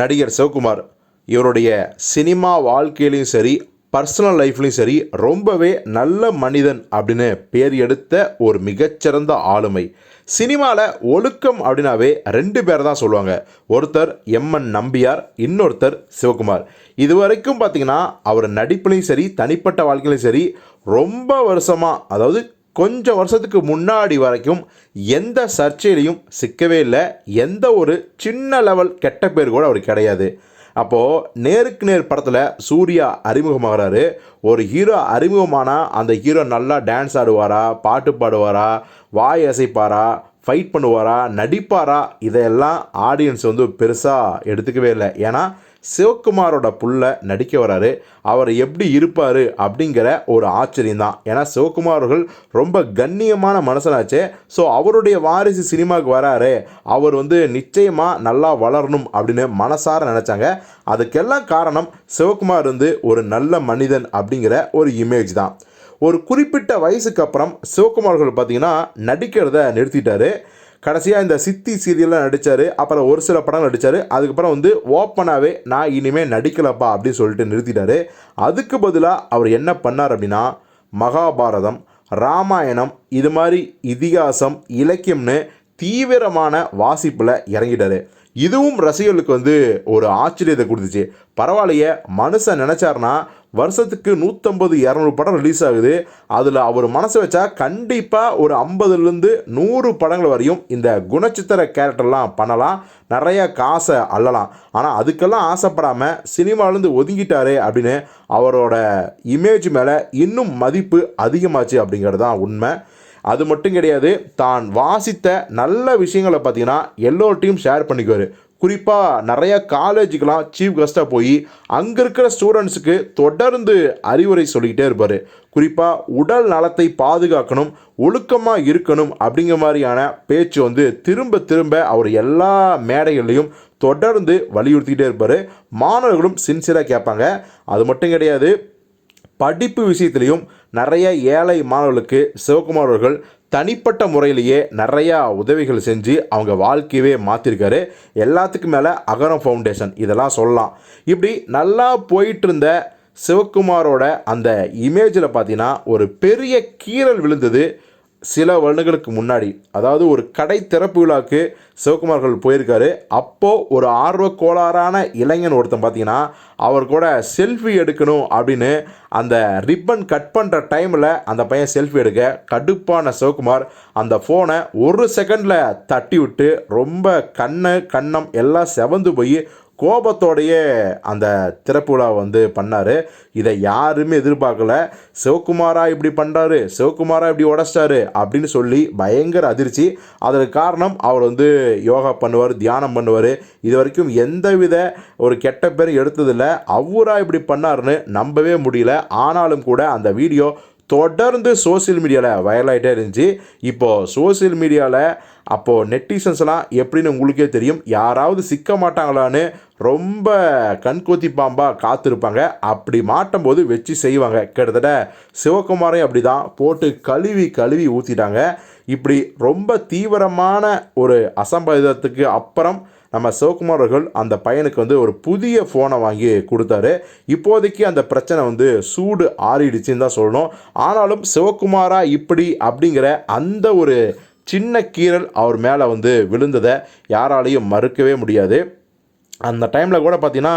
நடிகர் சிவகுமார். இவருடைய சினிமா வாழ்க்கையிலையும் சரி பர்சனல் லைஃப்லையும் சரி ரொம்பவே நல்ல மனிதன் அப்படின்னு பேர் எடுத்த ஒரு மிகச்சிறந்த ஆளுமை. சினிமாவில் ஒழுக்கம் அப்படின்னாவே ரெண்டு பேர் தான் சொல்லுவாங்க. ஒருத்தர் எம்என் நம்பியார் இன்னொருத்தர் சிவகுமார். இது வரைக்கும் பார்த்தீங்கன்னா அவர் நடிப்புலையும் சரி தனிப்பட்ட வாழ்க்கையிலையும் சரி ரொம்ப வருஷமாக அதாவது கொஞ்சம் வருஷத்துக்கு முன்னாடி வரைக்கும் எந்த சர்ச்சையிலையும் சிக்கவே இல்லை. எந்த ஒரு சின்ன லெவல் கெட்ட பேர் கூட அவருக்கு கிடையாது. அப்போது நேருக்கு நேர் படத்தில் சூர்யா அறிமுகமாகிறாரு. ஒரு ஹீரோ அறிமுகமானால் அந்த ஹீரோ நல்லா டான்ஸ் ஆடுவாரா பாட்டு பாடுவாரா வாய் அசைப்பாரா ஃபைட் பண்ணுவாரா நடிப்பாரா இதையெல்லாம் ஆடியன்ஸ் வந்து பெருசாக எடுத்துக்கவே இல்லை. ஏன்னா சிவகுமாரோட புள்ள நடிக்க வராரு. அவர் எப்படி இருப்பார் அப்படிங்கிற ஒரு ஆச்சரியம் தான் ஏன்னா சிவகுமார்கள் அவர்கள் ரொம்ப கண்ணியமான மனசனாச்சு. ஸோ அவருடைய வாரிசு சினிமாவுக்கு வராரு. அவர் வந்து நிச்சயமாக நல்லா வளரணும் அப்படின்னு மனசார நினச்சாங்க. அதுக்கெல்லாம் காரணம் சிவகுமார் வந்து ஒரு நல்ல மனிதன் அப்படிங்கிற ஒரு இமேஜ் தான். ஒரு குறிப்பிட்ட வயசுக்கு அப்புறம் சிவகுமார்கள் பார்த்தீங்கன்னா நடிக்கிறத நிறுத்திட்டாரு. கடைசியாக இந்த சித்தி சீரியலில் நடித்தார் அப்புறம் ஒரு சில படம் நடித்தார் அதுக்கப்புறம் வந்து ஓப்பனாகவே நான் இனிமேல் நடிக்கலப்பா அப்படின்னு சொல்லிட்டு நிறுத்திட்டாரு. அதுக்கு பதிலாக அவர் என்ன பண்ணார் அப்படின்னா மகாபாரதம் ராமாயணம் இது மாதிரி இதிகாசம் இலக்கியம்னு தீவிரமான வாசிப்பில் இறங்கிட்டார். இதுவும் ரசிகர்களுக்கு வந்து ஒரு ஆச்சரியத்தை கொடுத்துச்சு. பரவாயில்லையே மனுஷன் நினச்சாருன்னா வருஷத்துக்கு நூற்றம்பது இரநூறு படம் ரிலீஸ் ஆகுது. அதில் அவர் மனசை வச்சா கண்டிப்பாக ஒரு ஐம்பதுலேருந்து நூறு படங்கள் வரையும் இந்த குணச்சித்திர கேரக்டர்லாம் பண்ணலாம். நிறைய காசை அள்ளலாம். ஆனால் அதுக்கெல்லாம் ஆசைப்படாமல் சினிமாலேருந்து ஒதுங்கிட்டாரே அப்படின்னு அவரோட இமேஜ் மேலே இன்னும் மதிப்பு அதிகமாச்சு அப்படிங்கிறது தான் உண்மை. அது மட்டும் கிடையாது தான் வாசித்த நல்ல விஷயங்களை பார்த்தீங்கன்னா எல்லோர்ட்டையும் ஷேர் பண்ணிக்குவார். குறிப்பாக நிறைய காலேஜுக்கெலாம் சீஃப் கெஸ்ட்டாக போய் அங்கே இருக்கிற ஸ்டூடெண்ட்ஸுக்கு தொடர்ந்து அறிவுரை சொல்லிக்கிட்டே இருப்பார். குறிப்பாக உடல் நலத்தை பாதுகாக்கணும் ஒழுக்கமாக இருக்கணும் அப்படிங்கிற மாதிரியான பேச்சு வந்து திரும்ப திரும்ப அவர் எல்லா மேடைகள்லையும் தொடர்ந்து வலியுறுத்திக்கிட்டே இருப்பார். மாணவர்களும் சின்சியராக கேட்பாங்க. அது மட்டும் கிடையாது படிப்பு விஷயத்துலையும் நிறைய ஏழை மாணவர்களுக்கு சிவகுமார் அவர்கள் தனிப்பட்ட முறையிலேயே நிறையா உதவிகள் செஞ்சு அவங்க வாழ்க்கையவே மாற்றிருக்காரு எல்லாத்துக்கும் மேலே அகரம் ஃபவுண்டேஷன் இதெல்லாம் சொல்லலாம். இப்படி நல்லா போயிட்டு இருந்த சிவகுமாரோட அந்த இமேஜில் பார்த்தீங்கன்னா ஒரு பெரிய கீறல் விழுந்தது. சில வருடங்களுக்கு முன்னாடி அதாவது ஒரு கடை திறப்பு விழாவுக்கு சிவகுமார்கள் போயிருக்காரு. அப்போது ஒரு ஆர்வ கோளாறான இளைஞன் ஒருத்தன் பார்த்தீங்கன்னா அவர் கூட செல்ஃபி எடுக்கணும் அப்படின்னு அந்த ரிப்பன் கட் பண்ணுற டைமில் அந்த பையன் செல்ஃபி எடுக்க கடுப்பான சிவகுமார் அந்த ஃபோனை ஒரு செகண்டில் தட்டி விட்டு ரொம்ப கண்ணு கண்ணம் எல்லாம் செவந்து போய் கோபத்தோடையே அந்த திறப்பு விழா வந்து பண்ணார். இதை யாருமே எதிர்பார்க்கல. சிவகுமாரா இப்படி பண்ணுறாரு சிவகுமாரா இப்படி உடச்சிட்டாரு அப்படின்னு சொல்லி பயங்கர அதிர்ச்சி. அதற்கு காரணம் அவர் வந்து யோகா பண்ணுவார் தியானம் பண்ணுவார். இது வரைக்கும் எந்தவித ஒரு கெட்ட பேர் எடுத்ததில்லை. அவரா இப்படி பண்ணாருன்னு நம்பவே முடியல. ஆனாலும் கூட அந்த வீடியோ தொடர்ந்து சோசியல் மீடியாவில் வைரலாகிட்டே இருந்துச்சு. இப்போது சோசியல் மீடியாவில் அப்போது நெட்டிசன்ஸ்லாம் எப்படின்னு உங்களுக்கே தெரியும். யாராவது சிக்க மாட்டாங்களான்னு ரொம்ப கண்கோத்தி பாம்பாக காத்திருப்பாங்க. அப்படி மாட்டும் போது வச்சு செய்வாங்க. கிட்டத்தட்ட சிவகுமாரையும் அப்படி தான் போட்டு கழுவி கழுவி ஊற்றிட்டாங்க இப்படி ரொம்ப தீவிரமான ஒரு அசம்பாவிதத்துக்கு அப்புறம் நம்ம சிவகுமார் அவர்கள் அந்த பையனுக்கு வந்து ஒரு புதிய ஃபோனை வாங்கி கொடுத்தாரு. இப்போதைக்கு அந்த பிரச்சனை வந்து சூடு ஆறிடுச்சுன்னு தான் சொல்லணும். ஆனாலும் சிவகுமாரா இப்படி அப்படிங்கிற அந்த ஒரு சின்ன கீறல் அவர் மேலே வந்து விழுந்ததை யாராலையும் மறுக்கவே முடியாது. அந்த டைமில் கூட பார்த்தீங்கன்னா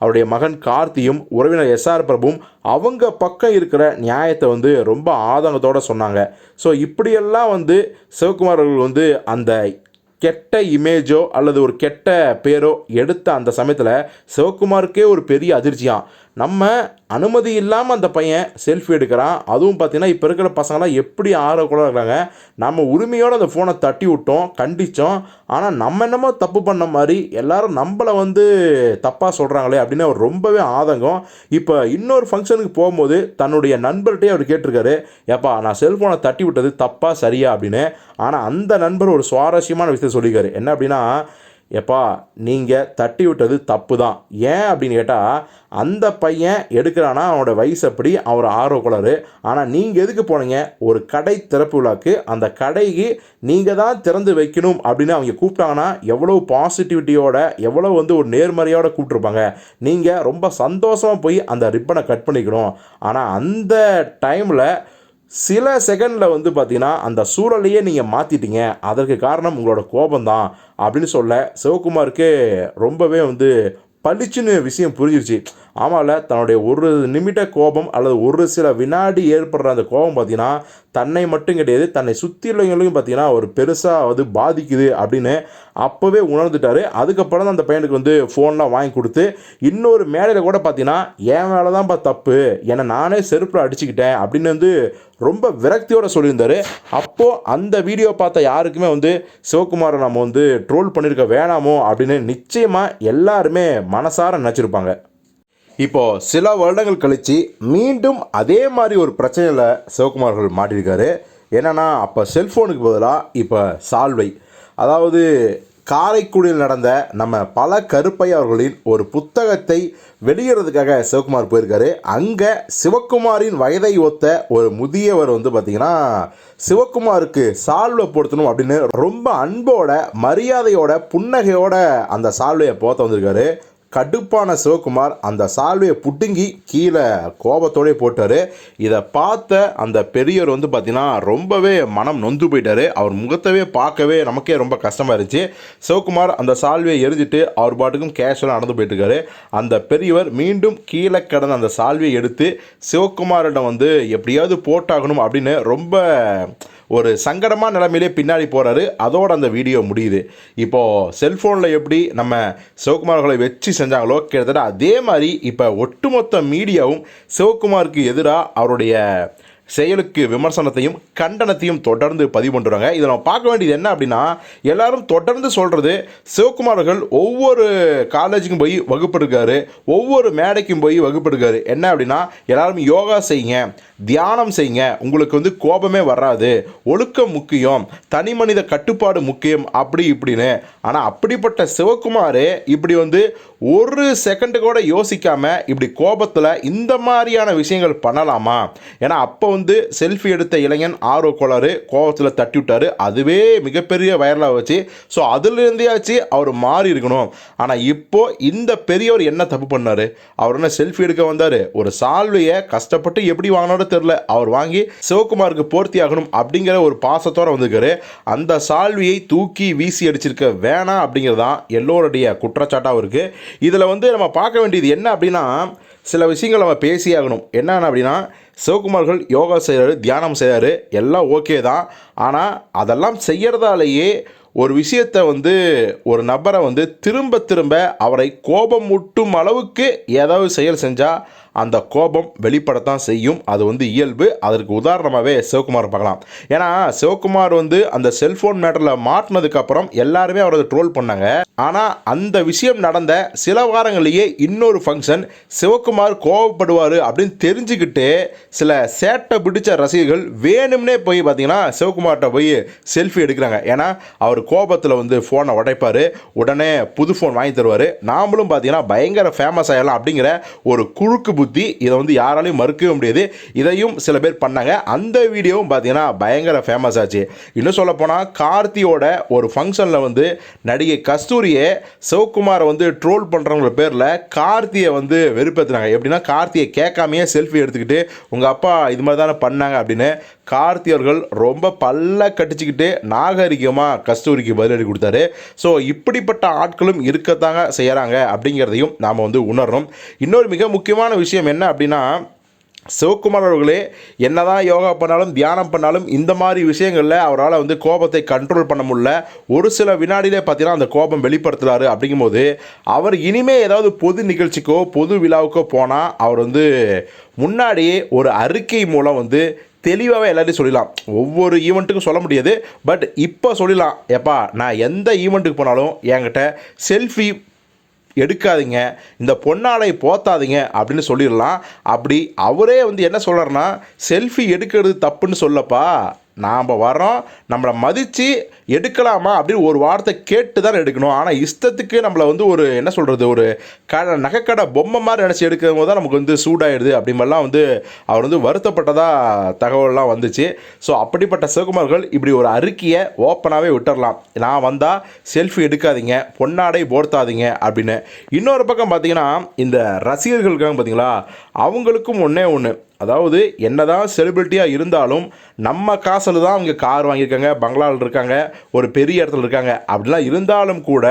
அவருடைய மகன் கார்த்தியும் உறவினர் எஸ்ஆர் பிரபுவும் அவங்க பக்கம் இருக்கிற நியாயத்தை வந்து ரொம்ப ஆதங்கத்தோடு சொன்னாங்க. ஸோ இப்படியெல்லாம் வந்து சிவகுமார் அவர்கள் வந்து அந்த கெட்ட இமேஜோ அல்லது ஒரு கெட்ட பேரோ எடுத்த அந்த சமயத்தில் சிவகுமாருக்கே ஒரு பெரிய அதிர்ச்சியாம். நம்ம அனுமதி இல்லாமல் அந்த பையன் செல்ஃபி எடுக்கிறான். அதுவும் பார்த்தீங்கன்னா இப்போ இருக்கிற பசங்களாம் எப்படி ஆர்வக்கூட இருக்கிறாங்க நம்ம உரிமையோடு அந்த ஃபோனை தட்டி விட்டோம் கண்டித்தோம் ஆனால் நம்ம என்னமோ தப்பு பண்ண மாதிரி எல்லாரும் நம்மளை வந்து தப்பாக சொல்கிறாங்களே அப்படின்னு அவர் ரொம்பவே ஆதங்கம். இப்போ இன்னொரு ஃபங்க்ஷனுக்கு போகும்போது தன்னுடைய நண்பர்கிட்டே அவர் கேட்டிருக்காரு ஏப்பா நான் செல்ஃபோனை தட்டி விட்டது தப்பாக சரியா? அப்படின்னு. ஆனால் அந்த நண்பர் ஒரு சுவாரஸ்யமான விஷயத்தை சொல்லியிருக்காரு. என்ன அப்படின்னா எப்பா நீங்கள் தட்டி விட்டது தப்பு தான் ஏன் அப்படின்னு கேட்டால் அந்த பையன் எடுக்கிறானா அவனோட வயசு அப்படி அவர் ஆர்வக்குள்ளாரு ஆனால் நீங்கள் எதுக்கு போனீங்க? ஒரு கடை திறப்பு விழாக்கு. அந்த கடைக்கு நீங்கள் தான் திறந்து வைக்கணும் அப்படின்னு அவங்க கூப்பிட்டாங்கன்னா எவ்வளோ பாசிட்டிவிட்டியோட எவ்வளோ வந்து ஒரு நேர்மறையோட கூப்பிட்ருப்பாங்க நீங்கள் ரொம்ப சந்தோஷமாக போய் அந்த ரிப்பனை கட் பண்ணிக்கணும். ஆனால் அந்த டைமில் சில செகண்டில் வந்து பார்த்தீங்கன்னா அந்த சூழலையே நீங்கள் மாற்றிட்டீங்க அதற்கு காரணம் உங்களோட கோபம்தான் அப்படின்னு சொல்ல சிவகுமாருக்கு ரொம்பவே வந்து பளிச்சுன்னு விஷயம் புரிஞ்சிருச்சு. ஆமாம்ல தன்னுடைய ஒரு நிமிட கோபம் அல்லது ஒரு சில வினாடி ஏற்படுற அந்த கோபம் பார்த்தீங்கன்னா தன்னை மட்டும் கிடையாது தன்னை சுற்றி உள்ளவங்களையும் பார்த்தீங்கன்னா ஒரு பெருசாக வந்து பாதிக்குது அப்படின்னு அப்போவே உணர்ந்துட்டாரு. அதுக்கப்புறம் தான் அந்த பையனுக்கு வந்து ஃபோன்லாம் வாங்கி கொடுத்து இன்னொரு மேடையில் கூட பார்த்தீங்கன்னா என் மேலே தான்ப்பா தப்பு என்னை நானே செருப்பில் அடிச்சுக்கிட்டேன் அப்படின்னு வந்து ரொம்ப விரக்தியோடு சொல்லியிருந்தார். அப்போது அந்த வீடியோ பார்த்த யாருக்குமே வந்து சிவகுமாரை நம்ம வந்து ட்ரோல் பண்ணியிருக்க வேணாமோ? அப்படின்னு நிச்சயமாக எல்லாருமே மனசார நினச்சிருப்பாங்க. இப்போ சில வருடங்கள் கழித்து மீண்டும் அதே மாதிரி ஒரு பிரச்சனையில் சிவகுமார்கள் மாட்டியிருக்காரு. என்னென்னா அப்போ செல்ஃபோனுக்கு பதிலாக இப்போ சால்வை. அதாவது காரைக்குடியில் நடந்த நம்ம பல கருப்பை அவர்களின் ஒரு புத்தகத்தை வெளியிடுறதுக்காக சிவகுமார் போயிருக்காரு. அங்கே சிவகுமாரின் வயதை ஒத்த ஒரு முதியவர் வந்து பார்த்திங்கன்னா சிவகுமாருக்கு சால்வை பொருத்தணும் அப்படின்னு ரொம்ப அன்போட மரியாதையோட புன்னகையோட அந்த சால்வையை போத்த வந்திருக்காரு. கடுப்பான சிவகுமார் அந்த சால்வையை புடுங்கி கீழே கோபத்தோடே போட்டார். இதை பார்த்த அந்த பெரியவர் வந்து பார்த்திங்கன்னா ரொம்பவே மனம் நொந்து போயிட்டார். அவர் முகத்தவே பார்க்கவே நமக்கே ரொம்ப கஷ்டமாக இருந்துச்சு. சிவகுமார் அந்த சால்வையை எரிஞ்சிட்டு அவர் பாட்டுக்கும் கேஷுவலாக நடந்து போயிட்டுருக்காரு. அந்த பெரியவர் மீண்டும் கீழே கடந்த அந்த சால்வையை எடுத்து சிவகுமாரிடம் வந்து எப்படியாவது போட்டாகணும் அப்படின்னு ரொம்ப ஒரு சங்கடமான நிலைமையிலே பின்னாடி போகிறாரு அதோட அந்த வீடியோ முடியுது. இப்போது செல்ஃபோனில் எப்படி நம்ம சிவகுமார்களை வச்சு செஞ்சாங்களோ கிட்டத்தட்ட அதே மாதிரி இப்போ ஒட்டுமொத்த மீடியாவும் சிவகுமாருக்கு எதிராக அவருடைய செயலுக்கு விமர்சனத்தையும் கண்டனத்தையும் தொடர்ந்து பதிவு பண்ணுறாங்க இதை நம்ம பார்க்க வேண்டியது என்ன அப்படின்னா எல்லாரும் தொடர்ந்து சொல்கிறது சிவகுமார்கள் ஒவ்வொரு காலேஜுக்கும் போய் வகுப்பு எடுக்காரு ஒவ்வொரு மேடைக்கும் போய் வகுப்பு எடுக்காரு என்ன அப்படின்னா எல்லாரும் யோகா செய்யுங்க தியானம் செய்யுங்க. உங்களுக்கு வந்து கோபமே வராது ஒழுக்கம் முக்கியம் தனி மனித கட்டுப்பாடு முக்கியம் அப்படி இப்படின்னு. ஆனால் அப்படிப்பட்ட சிவகுமார் இப்படி வந்து ஒரு செகண்டு கூட யோசிக்காமல் இப்படி கோபத்தில் இந்த மாதிரியான விஷயங்கள் பண்ணலாமா? ஏன்னா அப்போ வந்து செல்ஃபி எடுத்த இளைஞன் ஆர்வ கோளாறு கோபத்தில் தட்டி விட்டாரு. அதுவே மிகப்பெரிய வைரலாக வச்சு ஸோ அதுலேருந்தேயாச்சு அவர் மாறி இருக்கணும். ஆனால் இப்போது இந்த பெரியவர் என்ன தப்பு பண்ணார்? அவர் என்ன செல்ஃபி எடுக்க வந்தார்? ஒரு சால்வையை கஷ்டப்பட்டு எப்படி வாங்கினாரோ தெரில அவர் வாங்கி சிவகுமாருக்கு பூர்த்தி ஆகணும் அப்படிங்கிற ஒரு பாசத்தோடு வந்திருக்காரு. அந்த சால்வியை தூக்கி வீசி அடிச்சிருக்க வேணாம் அப்படிங்கிறது தான் எல்லோருடைய குற்றச்சாட்டாகவும் இருக்குது இதில் வந்து நம்ம பார்க்க வேண்டியது என்ன அப்படின்னா சில விஷயங்கள் நம்ம பேசியாகணும். என்னென்ன அப்படின்னா சிவகுமார்கள் யோகா செய்கிறாரு தியானம் செய்கிறாரு எல்லாம் ஓகே தான். ஆனால் அதெல்லாம் செய்கிறதாலேயே ஒரு விஷயத்தை வந்து ஒரு நபரை வந்து திரும்ப திரும்ப அவரை கோபம் முட்டும் அளவுக்கு ஏதாவது செயல் செஞ்சால் அந்த கோபம் வெளிப்படத்தான் செய்யும். அது வந்து இயல்பு. அதற்கு உதாரணமாகவே சிவகுமார் பார்க்கலாம். ஏன்னா சிவகுமார் வந்து அந்த செல்ஃபோன் மேட்டரில் மாட்டினதுக்கப்புறம் எல்லாருமே அவரை ட்ரோல் பண்ணாங்க. ஆனால் அந்த விஷயம் நடந்த சில வாரங்களிலேயே இன்னொரு ஃபங்க்ஷன் சிவகுமார் கோவப்படுவார் அப்படின்னு தெரிஞ்சுக்கிட்டு சில சேட்டை பிடிச்ச ரசிகர்கள் வேணும்னே போய் பார்த்தீங்கன்னா சிவகுமார்கிட்ட போய் செல்ஃபி எடுக்கிறாங்க. ஏன்னா அவர் கோபத்தில் வந்து ஃபோனை உடைப்பார். உடனே புது ஃபோன் வாங்கி தருவார். நாமளும் பார்த்தீங்கன்னா பயங்கர ஃபேமஸ் ஆகலாம் அப்படிங்கிற ஒரு குறுக்கு புத்தி இதை வந்து யாராலையும் மறுக்கவே முடியாது. இதையும் சில பேர் பண்ணாங்க. அந்த வீடியோவும் பார்த்தீங்கன்னா பயங்கர ஃபேமஸ் ஆச்சு. இன்னும் சொல்ல போனால் கார்த்தியோட ஒரு ஃபங்க்ஷனில் வந்து நடிகை கஸ்தூரியை சிவகுமாரை வந்து ட்ரோல் பண்ணுறவங்கிற பேரில் கார்த்தியை வந்து வெறுப்பேற்றுனாங்க எப்படின்னா கார்த்தியை கேட்காமையே செல்ஃபி எடுத்துக்கிட்டு உங்கள் அப்பா இது மாதிரி தானே பண்ணாங்க அப்படின்னு கார்த்தி அவர்கள் ரொம்ப பல்ல கட்டிச்சுக்கிட்டு நாகரிகமாக கஸ்தூரிக்கு பதிலடி கொடுத்தாரு. ஸோ இப்படிப்பட்ட ஆட்களும் இருக்கத்தாங்க செய்கிறாங்க அப்படிங்கிறதையும் நாம் வந்து உணரணும். இன்னொரு மிக முக்கியமான விஷயம் என்ன அப்படின்னா சிவகுமார் அவர்களே என்னதான் யோகா பண்ணாலும் தியானம் பண்ணாலும் இந்த மாதிரி விஷயங்களில் அவரால் வந்து கோபத்தை கண்ட்ரோல் பண்ண முடியல. ஒரு சில வினாடியிலே பார்த்தீங்கன்னா அந்த கோபம் வெளிப்படுத்துறாரு அப்படிங்கும்போது அவர் இனிமே ஏதாவது பொது நிகழ்ச்சிக்கோ பொது விழாவுக்கோ போனால் அவர் வந்து முன்னாடியே ஒரு அறிக்கை மூலம் வந்து தெளிவாகவே எல்லாத்தையும் சொல்லிடலாம். ஒவ்வொரு ஈவெண்ட்டுக்கும் சொல்ல முடியாது. பட் இப்போ சொல்லிடலாம். எப்பா நான் எந்த ஈவெண்ட்டுக்கு போனாலும் என்கிட்ட செல்ஃபி எடுக்காதீங்க. இந்த பொன்னாடை போத்தாதீங்க அப்படின்னு சொல்லிடலாம். அப்படி அவரே வந்து என்ன சொல்கிறாருன்னா செல்ஃபி எடுக்கிறது தப்புன்னு சொல்லப்பா. நாம் வரோம் நம்மளை மதித்து எடுக்கலாமா அப்படின்னு ஒரு வார்த்தை கேட்டு தான் எடுக்கணும். ஆனால் இஷ்டத்துக்கு நம்மளை வந்து ஒரு என்ன சொல்கிறது ஒரு க நகைக்கடை பொம்மை மாதிரி நினச்சி எடுக்கும் போது தான் நமக்கு வந்து சூடாயிடுது அப்படி வந்து அவர் வந்து வருத்தப்பட்டதாக தகவல்லாம் வந்துச்சு. ஸோ அப்படிப்பட்ட சிவகுமார்கள் இப்படி ஒரு அறிக்கையை ஓப்பனாகவே விட்டுறலாம். நான் வந்தால் செல்ஃபி எடுக்காதீங்க பொன்னாடை போர்த்தாதீங்க அப்படின்னு. இன்னொரு பக்கம் பார்த்தீங்கன்னா இந்த ரசிகர்களுக்காக பார்த்தீங்களா அவங்களுக்கும் ஒன்றே ஒன்று அதாவது என்னதான் செலிபிரிட்டியாக இருந்தாலும் நம்ம காசில் தான் அவங்க கார் வாங்கியிருக்காங்க பங்களாவில் இருக்காங்க ஒரு பெரிய இடத்துல இருக்காங்க. அப்படிலாம் இருந்தாலும் கூட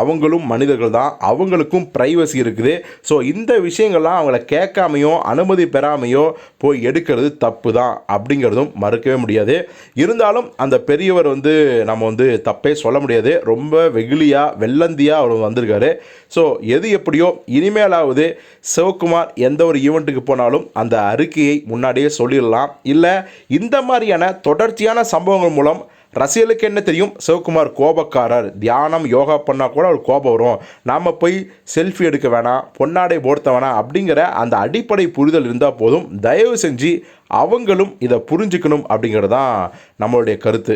அவங்களும் மனிதர்கள் தான். அவங்களுக்கும் ப்ரைவசி இருக்குது. ஸோ இந்த விஷயங்கள்லாம் அவங்கள கேட்காமையோ அனுமதி பெறாமையோ போய் எடுக்கிறது தப்பு தான் அப்படிங்கிறதும் மறுக்கவே முடியாது. இருந்தாலும் அந்த பெரியவர் வந்து நம்ம வந்து தப்பே சொல்ல முடியாது. ரொம்ப வெகுளியாக வெள்ளந்தியாக அவர் வந்திருக்காரு. ஸோ எது எப்படியோ இனிமேலாவது சிவகுமார் எந்த ஒரு ஈவெண்ட்டுக்கு போனாலும் அந்த அறிக்கையை முன்னாடியே சொல்லிடலாம். இல்லை இந்த மாதிரியான தொடர்ச்சியான சம்பவங்கள் மூலம் ரசிகர்களுக்கு என்ன தெரியும்? சிவகுமார் கோபக்காரர். தியானம் யோகா பண்ணால் கூட அவர் கோபம் வரும். நாம் போய் செல்ஃபி எடுக்க வேணாம் பொன்னாடை போர்த்த வேணாம் அப்படிங்கிற அந்த அடிப்படை புரிதல் இருந்தால் போதும். தயவு செஞ்சு அவங்களும் இதை புரிஞ்சுக்கணும் அப்படிங்கிறது தான் நம்மளுடைய கருத்து.